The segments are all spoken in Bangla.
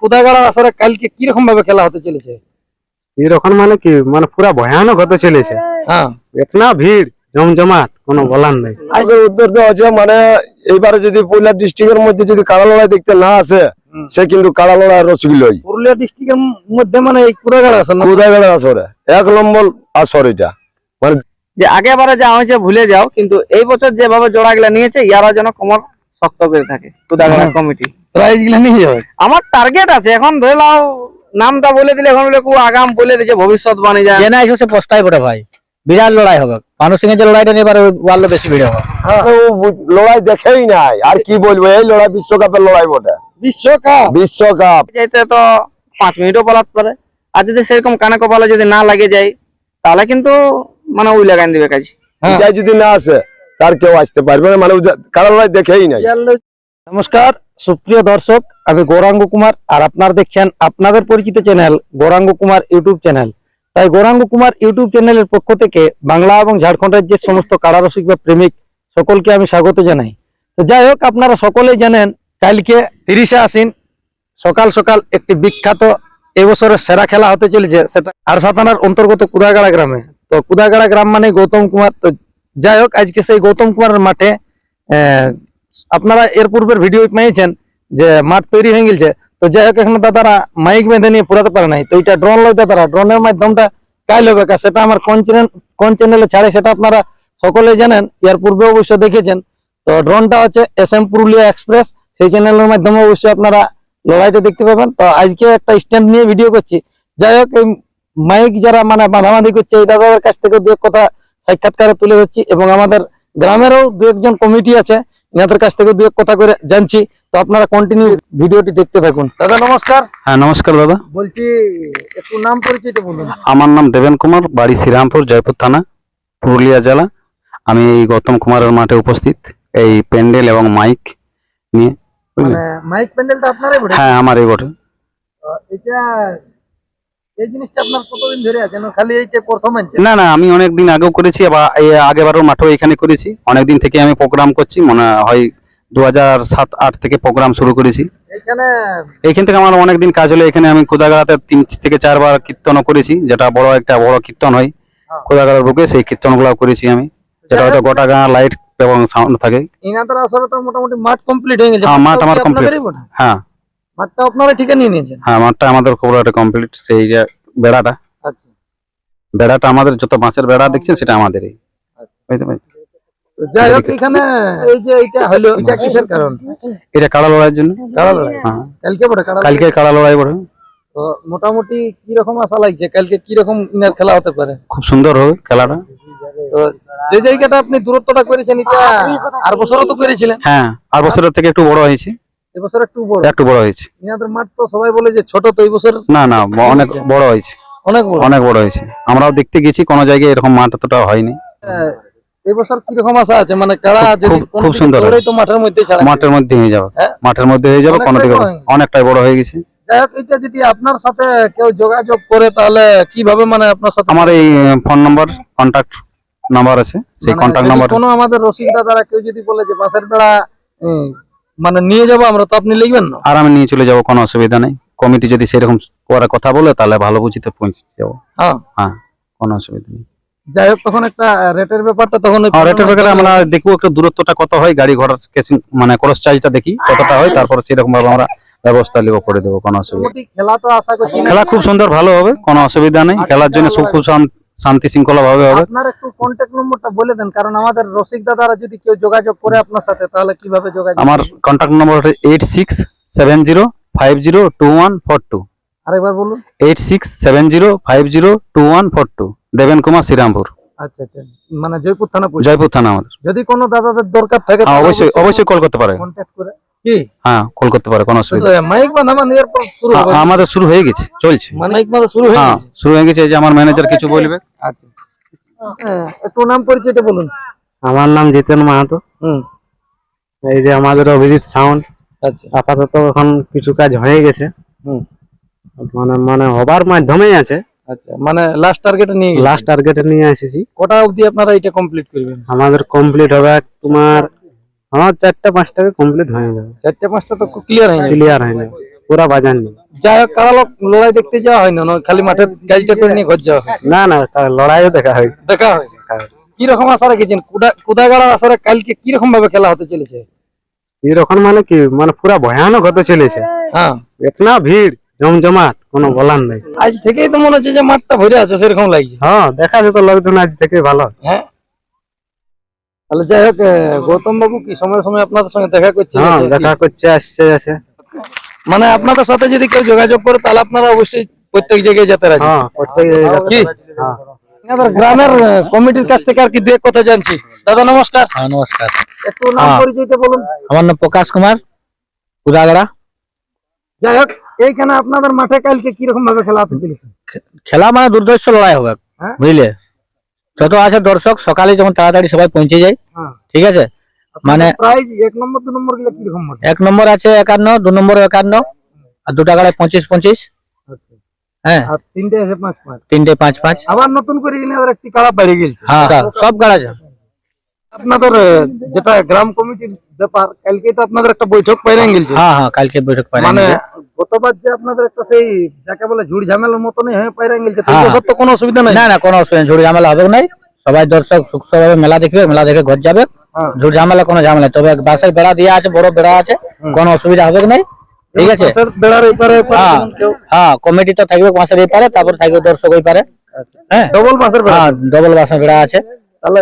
কুদাগাড়া আসরে কালকে কীরকম ভাবে খেলা হতে চলেছে? এরকম মানে কি? মানে পুরা ভয়ানক হতে চলেছে। হ্যাঁ। এতনা ভিড় জমজমাট কোনো বলার নেই। আমাদের উদ্দেশ্য আছে মানে এইবারে যদি পুরুলিয়া ডিস্ট্রিক্টের মধ্যে যদি কাড়া লড়াই দেখতে না আসে সে কিন্তু কাড়া লড়াই রসিক পুরুলিয়া ডিস্ট্রিক্টের মধ্যে মানে এই কুদাগাড়া আসর না? আসরে। এক নম্বর আসর এটা। যে আগেবারে যা হয়েছে ভুলে যাও কিন্তু এই বছর যেভাবে জোড়া গুলা নিয়েছে ইয়ারা যেন কোমর শক্ত করে থাকে। কুদাগড়া হ্যাঁ। কমিটি। নিয়ে যাবে। আমার টার্গেট আছে এখন ধরে নাও নামটা বলে দিলে এখন বলে আগাম বলে যায়। জেনে আইসো সে পোস্টাই বটে ভাই। বিরাট লড়াই হবে। মানুষ সিং যে লড়াইটা নিয়ে এবারে ওয়ার্ল্ড বেশি ভিড় হবে। লড়াই দেখেই নাই। আর কি বলব এই লড়াই বিশ্বকাপের লড়াই বটে। বিশ্বকাপ? বিশ্বকাপ। যেতে তো পাঁচ মিনিটও পালাত পারে। আর যদি সেরকম কানে কপালে যদি না লাগে যায় তাহলে কিন্তু মানে ওই লাগান দিবে কাজ। হ্যাঁ। যদি না আসে তার কেউ আসতে পারবে না। মানে ও যে- দেখেই নাই। নমস্কার, সুপ্রিয় দর্শক, আমি গৌরাঙ্গ কুমার আর আপনারা দেখছেন আপনাদের পরিচিত channel Gouranga Kumar YouTube channel. তাই গৌরাঙ্গ কুমার ইউটিউব চ্যানেলের পক্ষ থেকে বাংলা এবং ঝাড়খণ্ড রাজ্যের সমস্ত কারারসিক বা প্রেমিক সকলকে আমি স্বাগত জানাই। তো যাই হোক, আপনারা সকলেই জানেন, কালকে তিরিশে আশ্বিন, সকাল সকাল একটি বিখ্যাত এবছরের সেরা খেলা হতে চলেছে, সেটা আরসা থানার অন্তর্গত কুদাগাড়া গ্রামে। তো কুদাগাড়া গ্রাম মানে গৌতম কুমার, তো যাই হোক আজকে সেই গৌতম কুমারের মাঠে আপনারা এর পূর্বের ভিডিও পেয়েছেন যে মাঠ তৈরি হয়ে গেছে। তো যাই হোক এখন দাদারা মাইক বেঁধে নিয়ে পুরাতে পারে নাই। তো এটা ড্রোন লয় দাদারা ড্রোনের মাধ্যমটা কাইল হবে কা? সেটা আমার কোন চ্যানেল কোন চ্যানেলে ছাড়ে সেটা আপনারা সকলে জানেন। এর পূর্বে অবশ্য দেখেছেন। তো ড্রোনটা হচ্ছে এস এম পুরুলিয়া এক্সপ্রেস। সেই চ্যানেলের মাধ্যমে অবশ্যই আপনারা লড়াইটা দেখতে পাবেন। তো আজকে একটা স্ট্যান্ড নিয়ে ভিডিও করছি। যাই হোক এই মাইক যারা মানে বাঁধাবাঁধি করছে, এই দাদাদের কাছ থেকে দু কথা সাক্ষাৎকারে তুলে ধরছি এবং আমাদের গ্রামেরও দু একজন কমিটি আছে এনাদের কাছ থেকে দু এক কথা করে জানছি। তো আপনারা কন্টিনিউ ভিডিওটি দেখতে থাকুন। দাদা নমস্কার। হ্যাঁ নমস্কার দাদা। বলছি একটু নাম পরিচয়টা বলুন। আমার নাম দেবেন কুমার বাড়ি শ্রীরামপুর জয়পুর থানা পুরুলিয়া জেলা। আমি এই গৌতম কুমারের মাঠে উপস্থিত এই প্যান্ডেল এবং মাইক নিয়ে। মানে মাইক প্যান্ডেলটা আপনারাই বটে? হ্যাঁ আমারই বটে। এটা এই জিনিসটা আপনার কতদিন ধরে আছে? না খালি এইটা প্রথম না না আমি অনেক দিন আগেও করেছি আবার আগেবারও মাঠেও এখানে করেছি। অনেক দিন থেকে আমি প্রোগ্রাম করছি মনে হয় দু হাজার সাত আট থেকে প্রোগ্রাম শুরু করেছি। এখানে থেকে আমার অনেক দিন কাজ হলো এখানে আমি কোদাগাড়াতে তিন থেকে চারবার কীর্তনও করেছি যেটা বড় একটা বড় কীর্তন হয়। হ্যাঁ। কোদাগাড়ার বুকে সেই কীর্তনগুলো করেছি আমি যেটা হয়তো গোটা গাঁ লাইট এবং সাউন্ড থাকে। ইনাদের আসলে তো মোটামুটি মাঠ কমপ্লিট হয়ে গেছে। হ্যাঁ, মাঠ আমার কি complete। আপনাদেরই বটে? হ্যাঁ। মাঠটা আপনারা ঠিকা নিয়ে নিয়েছেন? হ্যাঁ মাঠটা আমাদের কোবরাটা কমপ্লিট সেই যে বেড়াটা। আচ্ছা। বেড়াটা আমাদের যত বাঁশের বেড়া দেখছেন সেটা আমাদেরই। বুঝতে পারছেন? তো যাই হোক এখানে এই যে এটা হলো এটা কিসের কারণ? এটা কাড়া লড়াইয়ের জন্য। কাড়া লড়াই? হ্যাঁ। কালকে বটে কাড়া কালকে কাড়া লড়াই বড় তো মোটামুটি কি রকম আশা লাগছে? কালকে কি রকম ইনার খেলা হতে পারে? খুব সুন্দর হবে খেলাটা। তো যে জায়গাটা আপনি দূরত্বটা করেছেন এটা আর বছরও তো করেছিলেন। হ্যাঁ আর বছরের থেকে একটু বড় হয়েছে। এবছর একটু বড়। একটু বড় হয়েছে। ইনাদের মাঠ তো সবাই বলে যে ছোট তো এই বছর না না অনেক বড় হয়েছে। অনেক বড়। অনেক বড় হয়েছে। আমরাও দেখতে গেছি কোনো জায়গায় এরকম মাঠ এতটা হয়নি। আহ, এই বছর কি রকম আশা আছে? মানে খুব- যদি খুব- সুন্দর তো মাঠের মধ্যে ছাড়া মাঠের মধ্যে হয়ে যাবে। হ্যাঁ? মাঠের মধ্যে হয়ে যাবে কোনো দিকে হয়ে। অনেকটাই বড় হয়ে গেছে। যাই হোক এটা যদি আপনার সাথে কেউ যোগাযোগ করে তাহলে কীভাবে মানে আপনার সাথে আমার এই ফোন নাম্বার কন্টাক্ট নাম্বার আছে। সেই মানে কন্টাক্ট নাম্বার কোনো আমাদের রসিক দাদারা কেউ যদি বলে যে বাসের বেড়া মানে নিয়ে যাব আমরা তো আপনি লিখবেন না? আর আমি নিয়ে চলে যাব কোনো অসুবিধা নেই। কমিটি যদি সেরকম করে কথা বলে তাহলে ভালো বুঝিতে পৌঁছে যাব। হ্যাঁ। হ্যাঁ কোনো অসুবিধা নেই। যাই হোক তখন একটা রেটের ব্যাপারটা তখন রেটের ব্যাপারে আমরা দেখব একটু দূরত্বটা কত হয় গাড়ি ঘোড়ার কেসিং মানে ক্রস চার্জটা দেখি কতটা হয় তারপর সেরকম ভাবে আমরা ব্যবস্থা নেব করে দেবো কোনো অসুবিধা খেলা তো আশা করছি খেলা খুব সুন্দর ভালো হবে কোনো অসুবিধা নেই। খেলার জন্য খুব শান্তি শৃঙ্খলা ভাবে হবে। আপনার একটু কন্ট্যাক্ট নম্বরটা বলে দেন কারণ আমাদের রসিক দাদারা যদি কেউ যোগাযোগ করে আপনার সাথে তাহলে কীভাবে যোগাযোগ আমার contact number eight six seven zero five zero two one four two আরেকবার বলুন। Eight six seven zero five zero two one four two Deben Kumar Srirampur. আচ্ছা আচ্ছা। মানে জয়পুর থানা জয়পুর থানা আমাদের। যদি কোনো দাদাদের দরকার থাকে হ্যাঁ, অবশ্যই অবশ্যই কল করতে পারে কন্ট্যাক্ট করে হ্যাঁ কল করতে পারে কোনো অসুবিধা মাইক বাঁধা মানে শুরু হ্যাঁ, আমাদের শুরু হয়ে গেছে চলছে। মাইক বাঁধা শুরু হয়ে হ্যাঁ গেছে? শুরু হয়ে গেছে যে আমার ম্যানেজার কিছু বলবে। আচ্ছা। হ্যাঁ, একটু নাম পরিচয়টা বলুন। আমার নাম জিতেন মাহাতো। হুম। এই যে আমাদের অভিজিৎ সাউন্ড। আচ্ছা। আপাতত এখন কিছু কাজ হয়ে গেছে। হুম। মানে মানে হবার মাধ্যমেই আছে। আচ্ছা মানে লাস্ট টার্গেটে নিয়ে লাস্ট টার্গেটে নিয়ে এসেছি। কটা অবধি আপনারা এটা কমপ্লিট করবেন? আমাদের কমপ্লিট হবে তোমার আমার চারটা পাঁচটাকে কমপ্লিট হয়ে যাবে চারটে পাঁচটা তো ক্লিয়ার হয়ে ক্লিয়ার হয়ে যাবে পুরা বাজার নেই যাই হোক কারা লোক লড়াই দেখতে যাওয়া হয় না খালি মাঠের কাজটা করে নিয়ে ঘর যাওয়া হয় না না লড়াইও দেখা হয় দেখা হয় কি রকম আশা রেখেছেন কুদাগাড়ার আসরে কালকে কি রকম ভাবে খেলা হতে চলেছে এরকম মানে কি মানে পুরা ভয়ানক হতে চলেছে হ্যাঁ এতনা ভিড় জমজমাট কোনো বলার নেই আজ থেকেই তো মনে হচ্ছে যে মাঠটা ভরে আছে সেরকম লাগছে হ্যাঁ দেখা যেত লোকজন আজ থেকে ভালো হ্যাঁ তাহলে যাই হোক গৌতম বাবু কি সময় সময় আপনাদের সঙ্গে দেখা করছে? হ্যাঁ দেখা করছে আসছে আছে মানে আপনাদের সাথে যদি কেউ যোগাযোগ করে তাহলে আপনারা অবশ্যই প্রত্যেক জায়গায় যেতে রাজি। হ্যাঁ প্রত্যেক কি? হ্যাঁ। আমাদের গ্রামের কমিটির কাছ থেকে আর কি দু এক কথা জানছি। দাদা নমস্কার। হ্যাঁ নমস্কার। একটু নাম। পরিচয়টা বলুন। আমার নাম প্রকাশ কুমার কুদাগড়া যাই হোক এইখানে আপনাদের মাঠে কালকে কীরকম ভাবে খেলা হতে চলেছে? খেলা মানে দুর্ধর্ষ লড়াই হবে? বুঝলে? যত আছে দর্শক সকালে যখন তাড়াতাড়ি সবাই পৌঁছে যায় হ্যাঁ। ঠিক আছে? মানে এক নম্বর দু নম্বরগুলো কীরকম এক নম্বর আছে একান্ন দু নম্বর একান্ন আর দুটা গাড়ি পঁচিশ পঁচিশ। হ্যাঁ। আর তিনটে আছে পাঁচ পাঁচ। তিনটে পাঁচ পাঁচ। আবার নতুন করে একটি কাড়া বেড়ে গেছে। হ্যাঁ সব গাড়ি আছে আপনাদের যেটা গ্রাম কমিটির ব্যাপার কালকে তো আপনাদের একটা বৈঠক পাইরে গেছে হ্যাঁ হ্যাঁ কালকে বৈঠক মানে গতবার যে আপনাদের একটা সেই যাকে বলে ঝুড় ঝামেলার মতনই হয়ে পাইরে গেছে তো হ্যাঁ। তো কোনো অসুবিধা নাই? না না কোনো অসুবিধা ঝুড়ি ঝামেলা হবে সবাই দর্শক সুস্থভাবে মেলা দেখবে মেলা দেখে ঘর যাবে। হ্যাঁ। ঝুড়ি ঝামেলা কোনো ঝামেলা। তবে বাসের বেড়া দেওয়া আছে বড় বেড়া আছে কোনো অসুবিধা হবে নাই। ঠিক আছে? বেড়ার এপারে হ্যাঁ হ্যাঁ কমিটি তো থাকবে এই পারে তারপর থাকবে দর্শক ওই পারে হ্যাঁ। ডবল বাসের হ্যাঁ ডবল বাসের বেড়া আছে। তাহলে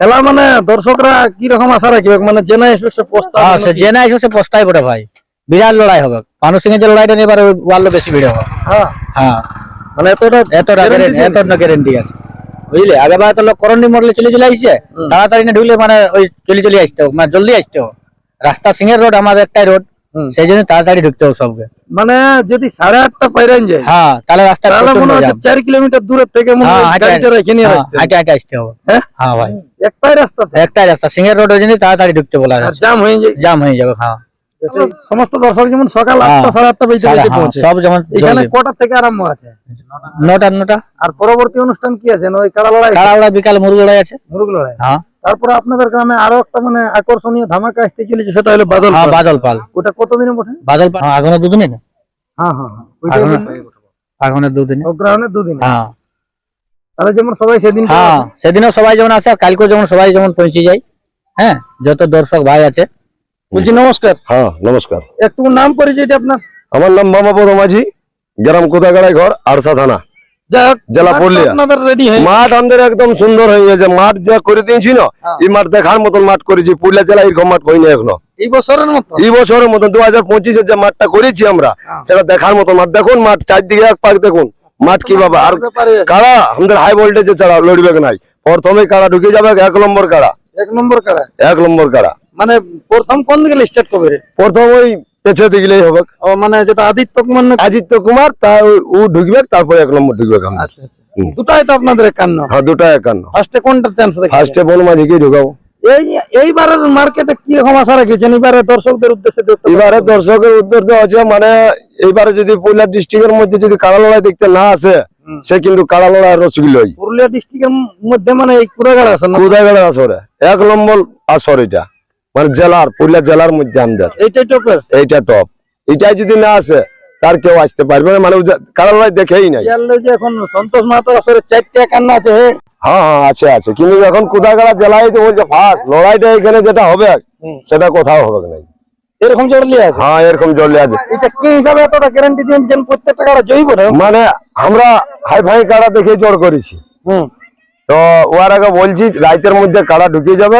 খেলা মানে দর্শকরা কি রকম আশা রাখবে? মানে জেনা এসবে সে প্রস্তাব হ্যাঁ সে নাকি? যে না এসে সে পোস্টাই বটে ভাই। বিরাট লড়াই হবে। মানুষ সিং এর যে লড়াইটা নিয়ে এবার ওয়ার্ল্ড বেশি ভিড় হবে। হ্যাঁ। হ্যাঁ। মানে এতটা এতটা এতটা গ্যারেন্টি আছে। বুঝলে? আগেবার তো লোক করন্ডি মডেলে চলে চলে আসছে। তাড়াতাড়ি না ঢুকলে মানে ওই চলে চলে আসতে হবে। মানে জলদি আসতে হবে। রাস্তা সিংহের রোড আমাদের একটাই রোড। সেই জন্য তাড়াতাড়ি ঢুকতে হবে সবকে। মানে যদি সাড়ে আটটা পাইরান যায় হ্যাঁ তাহলে রাস্তা মনে হচ্ছে জ্যাম। চার কিলোমিটার দূরের থেকে মনে হ্যাঁ, হয় হাঁটে গাড়িটা রেখে নিয়ে আসতে হবে। হাঁটে হাঁটে আসতে হবে। হ্যাঁ? হ্যাঁ ভাই। একটাই রাস্তা। একটাই রাস্তা রোড ওই জন্য তাড়াতাড়ি ঢুকতে বলা জাম হয়ে যায়। জাম হয়ে যাবে হ্যাঁ। সমস্ত দর্শক যেমন সকাল। আটটা সাড়ে আটটা বেজে পৌঁছে সব যেমন এখানে কটা থেকে আরম্ভ আছে? নটা নটা। আর পরবর্তী অনুষ্ঠান কি আছে? ওই কাড়া লড়াই কাড়াওড়া বিকালে মুরগ লড়াই আছে। মুরগ লড়াই? হ্যাঁ। তারপরে আপনাদের গ্রামে আরও একটা মানে আকর্ষণীয় ধামাকা আসতে চলেছে সেটা হলো বাদল হ্যাঁ পাল। বাদল পাল ওটা কতদিনে বটে? বাদল পাল হ্যাঁ, আগুনের দুদিনে না হ্যাঁ হ্যাঁ। হ্যাঁ। আগুনের দুদিনে। অগ্রহণের দুদিনে। হ্যাঁ। তাহলে যেমন সবাই সেদিন হ্যাঁ সেদিনও সবাই যেমন আসে আর কালকেও যেমন সবাই যেমন পৌঁছে যায় হ্যাঁ যত দর্শক ভাই আছে। বলছি নমস্কার। হ্যাঁ নমস্কার। একটু নাম পরিচয়টা আপনার। আমার নাম মামাপদ মাঝি গ্রাম কোদাগাড়াই ঘর আরসা থানা। জেলা পুরুলিয়া। হয়ে মাঠ আমাদের একদম সুন্দর হয়ে গেছে। মাঠ যা করে দিয়েছি না। এই মাঠ দেখার মতন মাঠ করেছি। পুরুলিয়া জেলা এরকম মাঠ হয়নি এখনও। এই বছরের মতো? এই বছরের মতন দু হাজার পঁচিশে যে মাঠটা করেছি আমরা। সেটা দেখার মতন মাঠ। দেখুন মাঠ চারদিকে এক পাক দেখুন। মাঠ কি বাবা আর কারা? আমাদের হাই ভোল্টেজে ছাড়া লড়বে নাই? প্রথমে কারা ঢুকে যাবে? এক নম্বর কারা? এক নম্বর কাড়া এক নম্বর কারা? মানে প্রথম কোন দিকে স্টার্ট করবে? প্রথম ওই হবে। ও মানে যেটা আদিত্য কুমার না আদিত্য কুমার তা ও ঢুকবে তারপরে এক নম্বর ঢুকবে আমরা আচ্ছা আচ্ছা। হুম। দুটাই তো আপনাদের একান্ন। হ্যাঁ দুটা একান্ন। ফার্স্টে কোনটা চান্স রেখেছেন? ফার্স্টে বন মাঝিকে ঢুকাবো। এই এইবারের মার্কেটে কি রকম আশা রেখেছেন? এবারে দর্শকদের উদ্দেশ্যে এবারে দর্শকের আছে মানে এইবারে যদি পুরুলিয়া ডিস্ট্রিক্টের মধ্যে যদি কাড়া লড়াই দেখতে না আসে সে কিন্তু কাড়া লড়াই রসগিলই পুরুলিয়া ডিস্ট্রিক্টের মধ্যে মানে এই আসরে। এক নম্বর আসর এটা। মানে জেলার পুরুলিয়া জেলার মধ্যে আমাদের এইটাই টপের? এইটা টপ এটাই যদি না আসে তার কেউ আসতে পারবে না। মানে লড়াই দেখেই নাই। এখন সন্তোষ মাহাতো আসরে চারটে একান্ন আছে হ্যাঁ হ্যাঁ আছে আছে। কিন্তু এখন কুদাগড়া জেলায় তো বলছে ফার্স্ট লড়াইটা এখানে যেটা হবে সেটা কোথাও হবে না। এরকম আছে? হ্যাঁ এরকম আছে। এটা কি হিসাবে এতটা গ্যারান্টি দিয়েছেন? প্রত্যেকটা কাড়া বটে? মানে আমরা হাই ফাই কাড়া দেখে জোর করেছি। হুম। তো ওর আগে বলছি রাইতের মধ্যে কাড়া ঢুকিয়ে যাবে।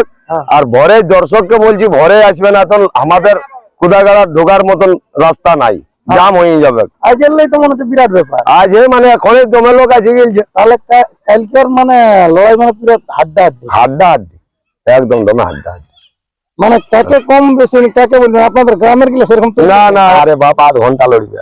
আর ভরে দর্শককে বলছি ভরে আসবে না তো আমাদের কুদাগাড়া ঢোকার মতন রাস্তা নাই জাম হয়ে যাবে। আজ এলেই তো মনে হচ্ছে বিরাট ব্যাপার। আজ মানে এখনই দমে লোক আছে গেছে তাহলে কালকের মানে লড়াই মানে পুরো হাড্ডা হাড্ডি। হাড্ডা হাড্ডি একদম দমে হাড্ডা হাড্ডি মানে কাকে কম বেশি কাকে বলবেন? আপনাদের গ্রামের গেলে সেরকম না না আরে বাপ আধ ঘণ্টা লড়বে।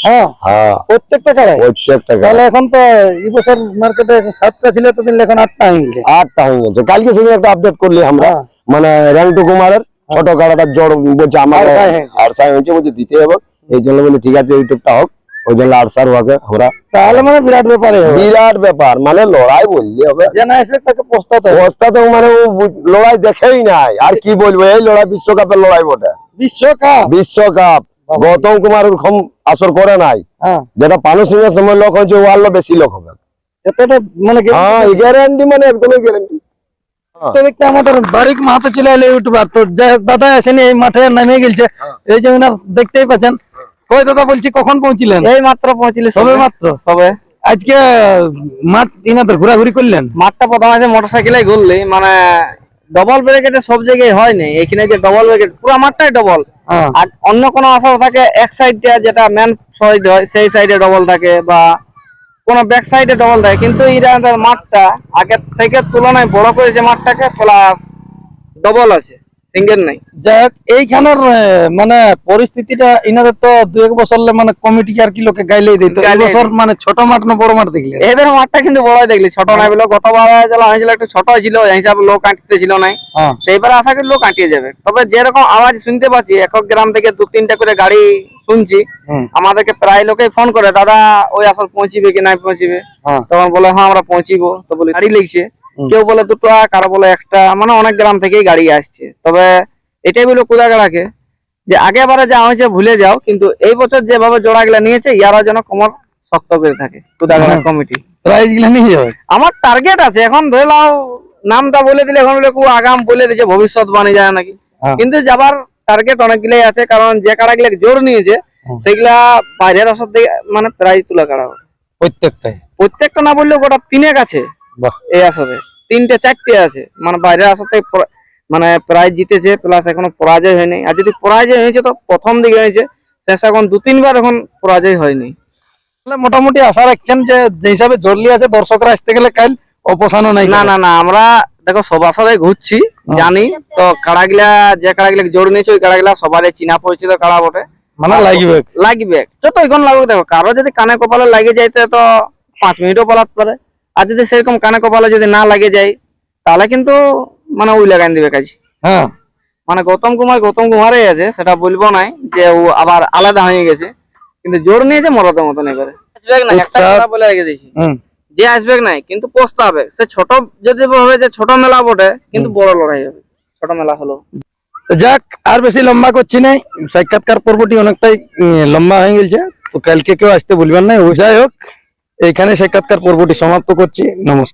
হ্যাঁ। হ্যাঁ। প্রত্যেকটা কাড়াই প্রত্যেকটা তাহলে এখন তো এই বছর মার্কেটে সাতটা ছিল তো এখন আটটা হয়ে গেছে। আটটা হয়ে গেছে। কালকে সেদিন একটা আপডেট করলি আমরা। হ্যাঁ। মানে র্যাংটু কুমারের ছোট কাড়াটা জড় বলছে আমার আড়সাই হয়েছে। হয়েছে বলছে দিতে হবে। এই জন্য বলি ঠিক আছে ইউটিউবটা হোক। ওই জন্য আমরা তাহলে মানে বিরাট ব্যাপারে বিরাট ব্যাপার। মানে লড়াই বললি হবে। তাকে পোস্তাতে। মানে ও লড়াই দেখেই নাই। আর কি বলব এই লড়াই বিশ্বকাপের লড়াই বটে। বিশ্বকাপ? বিশ্বকাপ। গৌতম কুমার ওরকম আসর করে নাই। হ্যাঁ। যেটা পানু সিং এর সময় লোক হয়েছে ও আরও বেশি লোক হবে। এতটা মানে হ্যাঁ গ্যারান্টি মানে একদমই গ্যারান্টি আমাদের বারিক মাহাতো চলে এলো ইউটিউবার তো দাদা আসেনি এই মাঠে নামে গেছে এই যে দেখতেই পাচ্ছেন। কই দাদা বলছি কখন পৌঁছিলেন? এই মাত্র পৌঁছলে সবে মাত্র? সবে। আজকে মাঠ ইনাদের ঘোরাঘুরি করলেন? মাঠটা প্রথমে আছে মোটর সাইকেলে ঘুরলি মানে ডবল ব্রেকেটে সব জায়গায় হয় না এখানে যে ডবল ব্রেকেট পুরো মাঠটাই ডবল হ্যাঁ আর অন্য কোনো আসল থাকে, এক সাইডটা যেটা মেন সাইড হয়, সেই সাইডে ডবল থাকে বা কোনো ব্যাক সাইডে ডবল থাকে। কিন্তু ইরানের মাঠটা আগের থেকে তুলনায় বড় করেছে মাঠটাকে প্লাস ডবল আছে। সিঙ্গেল নাই। এইখানের মানে পরিস্থিতিটা ইনাদের তো দু এক বছর মানে কমিটি আর কি লোকে গাইলেই দিত? বছর মানে ছোট মাঠ না বড় মাঠ দেখলে? এদের মাঠটা কিন্তু বড়ই দেখলি ছোট নাই বলে গতবার হয়েছিল একটু ছোট ছিল হিসাবে লোক আঁটতে ছিল নাই। হ্যাঁ। সেইবার আশা করি লোক আঁটিয়ে যাবে। তবে যেরকম আওয়াজ শুনতে পাচ্ছি একক গ্রাম থেকে দু তিনটা করে গাড়ি শুনছি আমাদেরকে প্রায় লোকেই ফোন করে দাদা ওই আসল পৌঁছিবে কি নাই পৌঁছিবে? হ্যাঁ। তখন বলে হ্যাঁ আমরা পৌঁছিবো। তো বলি গাড়ি লেগছে। কেউ বলে দুটো কারও বলে একটা মানে অনেক গ্রাম থেকেই গাড়ি আসছে। তবে এটাই বলো কুদাগাড়াকে যে আগে বারে যা হয়েছে ভুলে যাও কিন্তু এই বছর যেভাবে জোড়া গুলা নিয়েছে ইয়ারা যেন কোমর শক্ত করে থাকে কুদাগাড়া। কমিটি যাবে? আমার টার্গেট আছে এখন ধরে নাও নামটা বলে দিলে এখন বলে খুব আগাম বলে দিয়েছে ভবিষ্যৎ বাণী যায় নাকি। হ্যাঁ। কিন্তু যাবার টার্গেট অনেকগুলাই আছে কারণ যে কাড়াগুলো জোর নিয়েছে সেগুলা বাইরের আসর থেকে মানে প্রাইজ তুলা কাড়া হবে। প্রত্যেকটাই। প্রত্যেকটা না বললেও গোটা তিনেক আছে। এই আসরে তিনটে চারটে আছে। মানে বাইরের আসর মানে প্রাইজ জিতেছে প্লাস এখনও পরাজয় হয়নি। আর যদি পরাজয় হয়েছে তো প্রথম দিকে হয়েছে। শেষ এখন দু তিনবার এখন পরাজয় হয়নি। মোটামুটি আশা রাখছেন যে যে হিসাবে জরলি আছে দর্শকরা আসতে গেলে কাল অপসানও নাই। না না না আমরা দেখো সব আসরে ঘুরছি জানি। তো কাড়াগুলা যে কাড়াগুলা জোর নিয়েছে ওই কাড়াগুলা সবারই চিনা পরিচিত কাড়া বটে। মানে লাগবে। লাগবে। যত এখন লাগবে দেখো কারও যদি কানে কপালে লাগে যাইতে তো পাঁচ মিনিটও পালাতে পারে। আর যদি সেরকম কানে কপালে যদি না লাগে যায় তাহলে কিন্তু মানে ওই লাগাই দিবে কাজ। হ্যাঁ। মানে গৌতম কুমার গৌতম কুমারই আছে সেটা বলব নাই যে ও আবার আলাদা হয়ে গেছে। কিন্তু জোর নিয়েছে মরদের মতন এবারে। আসবে না একটা কথা বলে রেখে দিয়েছি যে আসবে নাই কিন্তু পস্তাবে। সে ছোট যদি ভাবে যে ছোট মেলা বটে কিন্তু বড় লড়াই হবে। ছোট মেলা হলো। তো যাক আর বেশি লম্বা করছি নাই। সাক্ষাৎকার পর্বটি অনেকটাই লম্বা হয়ে গেছে। তো কালকে কেউ আসতে বলবেন না ও যাই হোক। এইখানে সাক্ষাৎকার পর্বটি সমাপ্ত করছি। নমস্কার।